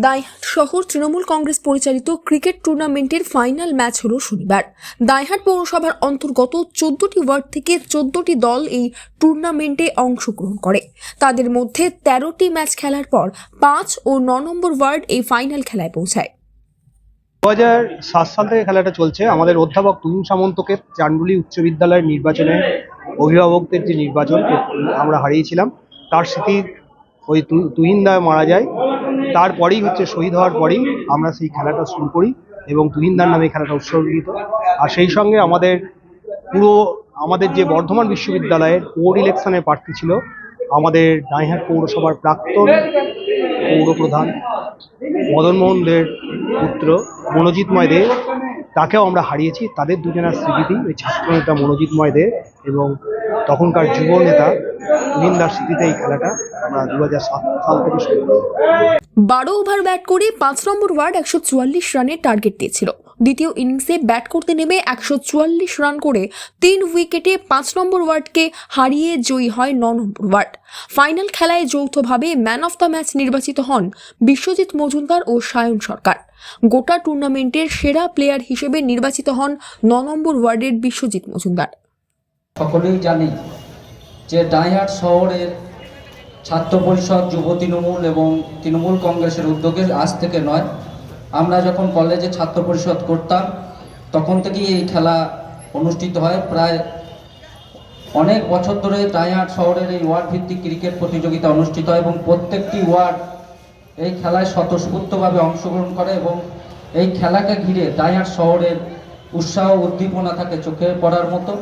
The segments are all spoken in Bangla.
দাইহাট শহর তৃণমূল কংগ্রেস পরিচালিত ক্রিকেট টুর্নামেন্টের ফাইনাল ম্যাচ হলো শনিবার। দায়হাট পৌরসভার অন্তর্গত চোদ্দটি ওয়ার্ড থেকে চোদ্দটি দল এই টুর্নামেন্টে অংশগ্রহণ করে। তাদের মধ্যে তেরোটি ম্যাচ খেলার পর পাঁচ ও ন নম্বর ওয়ার্ড এই ফাইনাল খেলায় পৌঁছায়। দু হাজার সাত সাল থেকে খেলাটা চলছে। আমাদের অধ্যাপক তুহিন সামন্তকে চান্ডুলি উচ্চ বিদ্যালয়ের নির্বাচনে অভিভাবকদের যে নির্বাচন আমরা হারিয়েছিলাম। তার স্মৃতি ওই তুহিন দা মারা যায়। তারপরেই হচ্ছে শহীদ হওয়ার পরেই আমরা সেই খেলাটা শুরু করি এবং তুহিন দার নামে খেলাটা উৎসর্গিত। আর সেই সঙ্গে আমাদের পুরো আমাদের যে বর্ধমান বিশ্ববিদ্যালয়ের পৌর ইলেকশনের প্রার্থী ছিল, আমাদের ডাইহাট পৌরসভার প্রাক্তন পৌরপ্রধান মদনমোহন দের পুত্র মনোজিৎময় দে, তাকেও আমরা হারিয়েছি। তাদের দুজনের স্মৃতিতেই ওই ছাত্রনেতা মনোজিৎময় দে এবং তখনকার যুব নেতা স্মৃতিতে এই খেলাটা আমরা দু হাজার সাত সাল থেকে শুরু বারো ওভার ব্যাট করে পাঁচ নম্বর ওয়ার্ড একশো চুয়াল্লিশ রানের টার্গেট দিয়েছিল। দ্বিতীয় ইনিংসে ব্যাট করতে নেমে একশো চুয়াল্লিশ রান করে তিন উইকেটে পাঁচ নম্বর ওয়ার্ডকে হারিয়ে জয়ী হয় ন নম্বর ওয়ার্ড। ফাইনাল খেলায় যৌথভাবে ম্যান অফ দ্য ম্যাচ নির্বাচিত হন বিশ্বজিৎ মজুমদার ও সায়ন সরকার। গোটা টুর্নামেন্টের সেরা প্লেয়ার হিসেবে নির্বাচিত হন ন নম্বর ওয়ার্ডের বিশ্বজিৎ মজুমদার। সকলেই জানি যে ডাইহাট শহরের ছাত্র পরিষদ, যুব তৃণমূল এবং তৃণমূল কংগ্রেসের উদ্যোগে আজ থেকে নয়, আমরা যখন কলেজে ছাত্র পরিষদ করতাম, তখন থেকেই এই খেলা অনুষ্ঠিত হয়। প্রায় অনেক বছর ধরে ডাইহাট শহরের এই ওয়ার্ড ভিত্তিক ক্রিকেট প্রতিযোগিতা অনুষ্ঠিত হয় এবং প্রত্যেকটি ওয়ার্ড এই খেলায় স্বতঃস্ফূর্তভাবে অংশগ্রহণ করে এবং এই খেলাকে ঘিরে ডাইহাট শহরের উৎসাহ উদ্দীপনা থাকে চোখে পড়ার মতো।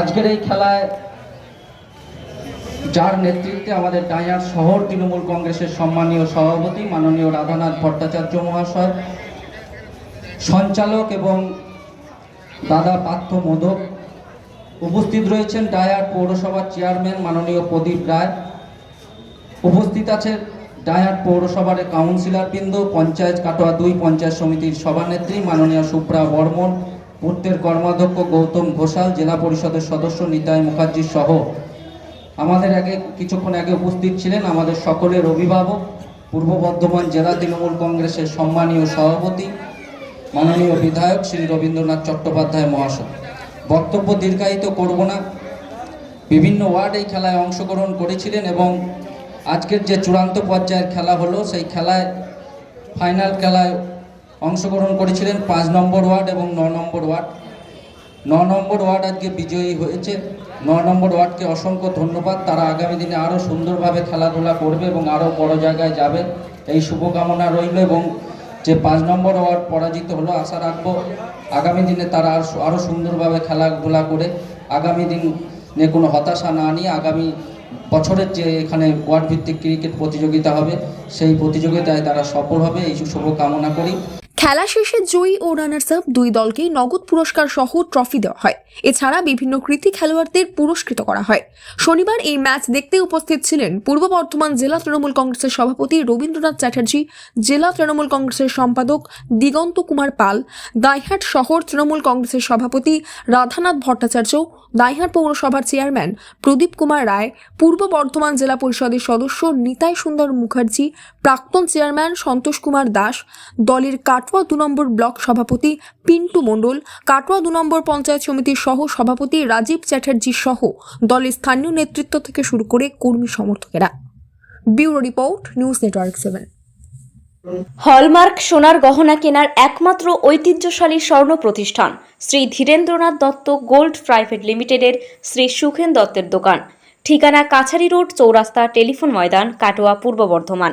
আজকের এই খেলায় যার নেতৃত্বে আমাদের ডায়ার শহর তৃণমূল কংগ্রেসের সম্মানীয় সভাপতি মাননীয় রাধানাথ ভট্টাচার্য মহাশয়, সঞ্চালক এবং দাদা পার্থ মোদক উপস্থিত রয়েছেন ডায়ার পৌরসভার চেয়ারম্যান মাননীয় প্রদীপ রায়। উপস্থিত আছে ডায়ার পৌরসভার কাউন্সিলর বৃন্দ, পঞ্চায়েত কাটোয়া দুই পঞ্চায়েত সমিতির সভানেত্রী মাননীয় সুপ্রা বর্মন পূর্তের কর্মাধ্যক্ষ গৌতম ঘোষাল, জেলা পরিষদের সদস্য নিতাই মুখার্জি সহ। আমাদের আগে, কিছুক্ষণ আগে উপস্থিত ছিলেন আমাদের সকলের অভিভাবক, পূর্ব বর্ধমান জেলা তৃণমূল কংগ্রেসের সম্মানীয় সভাপতি, মাননীয় বিধায়ক শ্রী রবীন্দ্রনাথ চট্টোপাধ্যায় মহাশয়। বক্তব্য দীর্ঘায়িত করব না। বিভিন্ন ওয়ার্ড এই খেলায় অংশগ্রহণ করেছিলেন এবং আজকের যে চূড়ান্ত পর্যায়ের খেলা হলো, সেই খেলায়, ফাইনাল খেলায় অংশগ্রহণ করেছিলেন পাঁচ নম্বর ওয়ার্ড এবং ন নম্বর ওয়ার্ড। ন নম্বর ওয়ার্ড আজকে বিজয়ী হয়েছে। ন নম্বর ওয়ার্ডকে অসংখ্য ধন্যবাদ। তারা আগামী দিনে আরও সুন্দরভাবে খেলাধুলা করবে এবং আরও বড় জায়গায় যাবে। এই শুভকামনা রইল এবং যে পাঁচ নম্বর ওয়ার্ড পরাজিত হলো, আশা রাখব আগামী দিনে তারা আর আরও সুন্দরভাবে খেলাধুলা করে আগামী দিনে কোনো হতাশা না নিয়ে আগামী বছরের যে এখানে ওয়ার্ড ভিত্তিক ক্রিকেট প্রতিযোগিতা হবে, সেই প্রতিযোগিতায় তারা সফল হবে। এই শুভকামনা করি। খেলা শেষে জয়ী ও রানার্স আপ দুই দলকে নগদ পুরস্কার সহ ট্রফি দেওয়া হয়। এছাড়া বিভিন্ন কৃতি খেলোয়াড়দের পুরস্কৃত করা হয়। শনিবার এই ম্যাচ দেখতে উপস্থিত ছিলেন পূর্ব বর্ধমান জেলা তৃণমূল কংগ্রেসের সভাপতি রবীন্দ্রনাথ চ্যাটার্জি, জেলা তৃণমূল কংগ্রেসের সম্পাদক দিগন্ত কুমার পাল, দাইহাট শহর তৃণমূল কংগ্রেসের সভাপতি রাধানাথ ভট্টাচার্য, দাইহাট পৌরসভার চেয়ারম্যান প্রদীপ কুমার রায়, পূর্ব বর্ধমান জেলা পরিষদের সদস্য নিতাই সুন্দর মুখার্জি, প্রাক্তন চেয়ারম্যান সন্তোষ কুমার দাস, দলের কাটোয়া দু নম্বর ব্লক সভাপতি পিন্টু মণ্ডল, কাটোয়া দু নম্বর পঞ্চায়েত সমিতির সহ সভাপতি রাজীব চ্যাটার্জি সহ দলের স্থানীয় নেতৃত্ব থেকে শুরু করে কর্মী সমর্থকেরা। Bureau report, news network seven. Hallmark সোনার গহনা কেনার একমাত্র ঐতিহ্যশালী স্বর্ণ প্রতিষ্ঠান শ্রী ধীরেন্দ্রনাথ দত্ত গোল্ড প্রাইভেট লিমিটেডের শ্রী সুখেন দত্তের দোকান। ঠিকানা কাছারি রোড, চৌরাস্তা টেলিফোন ময়দান, কাটোয়া, পূর্ব বর্ধমান।